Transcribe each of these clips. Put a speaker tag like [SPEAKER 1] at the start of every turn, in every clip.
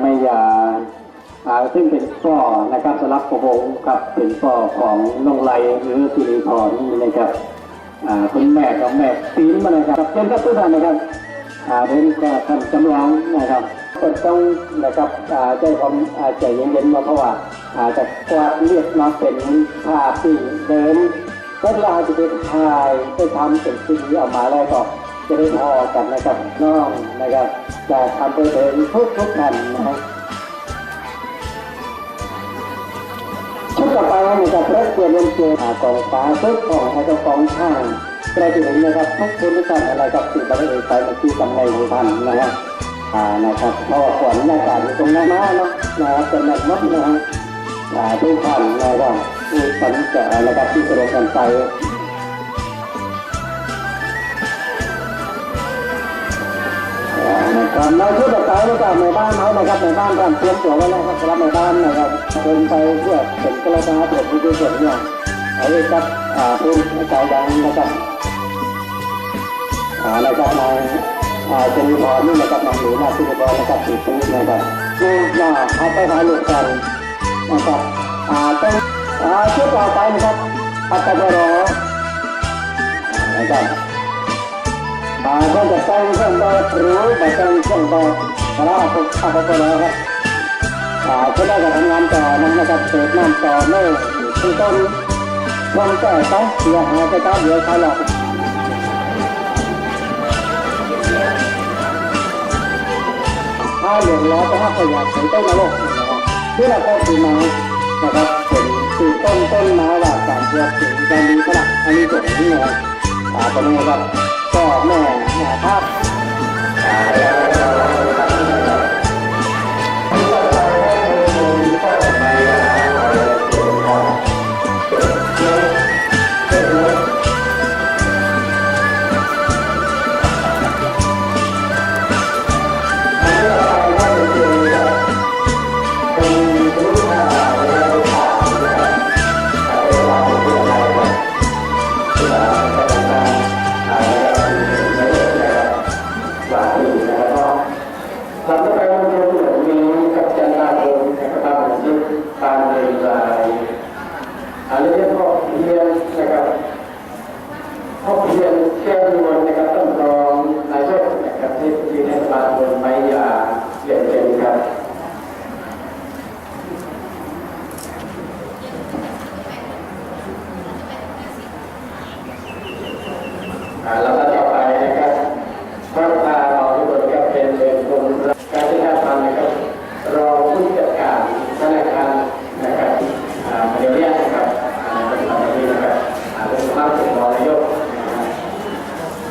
[SPEAKER 1] เนี่ยอ่าทางบันไม่ยาซึ่งเป็นพ่อนะครับสลับประวงครับเป็นพ่อของน้องไลหรือสิริพรนี่นะครับคุณแม่กับแม่ปีนมาเลยครับเป็นครับทุกท่านนะครับเดินก็ท่านจำลองนะครับก็ต้องนะครับใจความใจเย็นๆมาเพราะว่าอาจจะกวาดเรียกมาเป็นภาพที่เดินก็เราจะไปถ่ายไปทำเป็นซีดีออกมาแล้วก็ จะได้พอกันนะครับน้องนะครับจะทำไปถึงทุกทุกท่านนะครับชุดต่อไปนะครับรถเกียร์เล่นเกมหากองฟ้าทุกของให้เจ้าของช่างเราจะเห็นนะครับทุกคนทุกท่านอะไรกับสิ่งที่เราไปเมื่อกี้ตำแหน่งของท่านนะครับอ่านะครับเพราะว่าฝนอากาศอยู่ตรงนั้นมาเนาะนะครับเป็นแบบนั้นนะครับอ่าทุกท่านนะครับผู้สัญจรนะครับที่กระโดดกันไป อ่านะครับในชุดต่อไปนะครับในบ้านเขานะครับในบ้านการเตรียมตัวไว้แล้วครับสำหรับในบ้านนะครับเดินไปเพื่อเป็นกระดาษเปิดผู้ช่วยส่วนเนี่ยเอาไว้ครับอ่าผู้ใจดังนะครับอ่านะครับนายอ่าจริญพรนี่นะครับนางหนูนาสุภาพนะครับติดตรงนี้นะครับนี่น่าเอาไปถ่ายรูปกันนะครับอ่าต้องอ่าชุดต่อไปนะครับอัตตะรอนะครับ อ่าก็จะแต่งเครื่องแบบหรือแต่แต่งเครื่องแบบแล้วอัตอัตตะรอครับอ่าก็ได้จะทำงานต่อนั่นนะครับเสพน้ำต่อเมื่อที่ต้นวางแก้ไปเสียหายไปตามเดียวใครหรอกถ้าเหลืองล้อจะห้าประหยัดถึงต้นนรกนะครับที่เราก็คือไม้นะครับเป็นคือต้นต้นไม้ว่าการเพื่อถึงการมีขนาดอันนี้ส่วนนี้นอ่าตรงนี้ครับ ก็แม่แม่ภาพ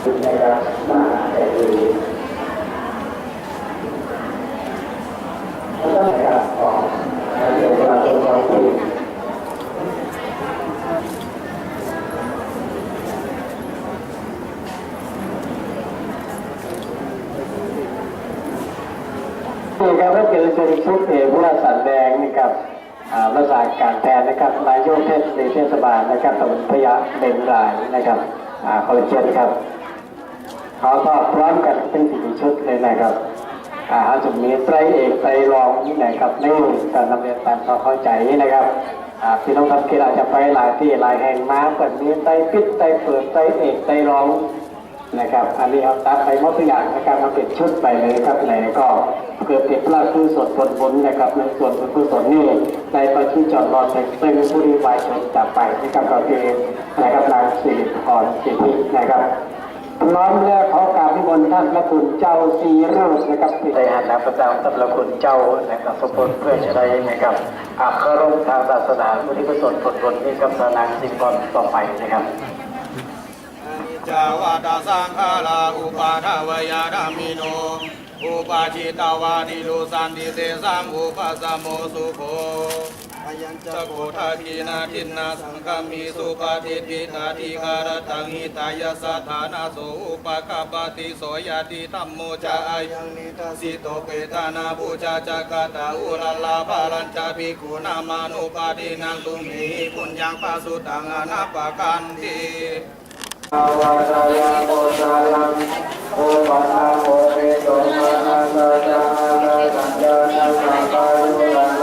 [SPEAKER 1] คุณนะครับมาแต่ดีแล้วกับของอ่าเดี๋ยราจะลองคุยนี่ครับก็เป็นชนิดชุดเอกผู้ราสันแดงนี่ครับอ่ารักษาการแทนนะครับนายกเทศในเทศบาลนะครับตำบลพยาเบนรายนะครับอ่าขอเชิญครับ เขาก็พร้อมกันเป็นสี่ชุดเลยนะครับอ่าเขาจะมีไตรเอกไตรรองนี่นะครับนี่การนำเรียนตามเขาเข้าใจนะครับอ่าพี่น้องทำกีฬาจะไปหลายที่หลายแห่งมาเปิดมีไตรปิดไตรเปิดไตรเอกไตรรองนะครับอันนี้เอาตัดไปมดทุกอย่างนะครับมาเป็นชุดไปเลยครับไหนก็เกิดติดพลาดคือสดผลผลนะครับในส่วนผลกุศลนี่ในประชุมจอดรอแต่เป็นผู้ริวายชนจากไปนะครับก็คือนะครับนางสิริพรสิทธินะครับ พร้อมแล้วขอกราบที่บนท่านพระคุณเจ้าสีรูปนะครับที่ได้หันน้ำประจำท่านพระคุณเจ้านะครับสมบูรณ์เพื่อจะได้นะครับอัครมทางศาสนาบุญกุศลผลผลนี้กับนางสิริพรต่อไปนะครับ
[SPEAKER 2] จาวาตาสังฆาลาอุปาทวายารามิโน อุปาชิตาวานิโลสันติเตสังอุปสมโมสุโภอา ยัญจะโกทากีนาทินนาสังฆมีสุปฏิทิตาทิการตังหิตายสถานาโสอุปกาปติโสยติธรรมโมจาอายังนิทัสสิโตเปตานาบูชาจักตาอุลลาภาลัญจาภิกุนามานุปาทินังตุมหิปุญญังปาสุตังอนาปกันติ
[SPEAKER 1] ภาวะตายาโมชาลังโอปัฏฐาโมเรโตมานาสาจานาสัญญาณสังกายุรันโ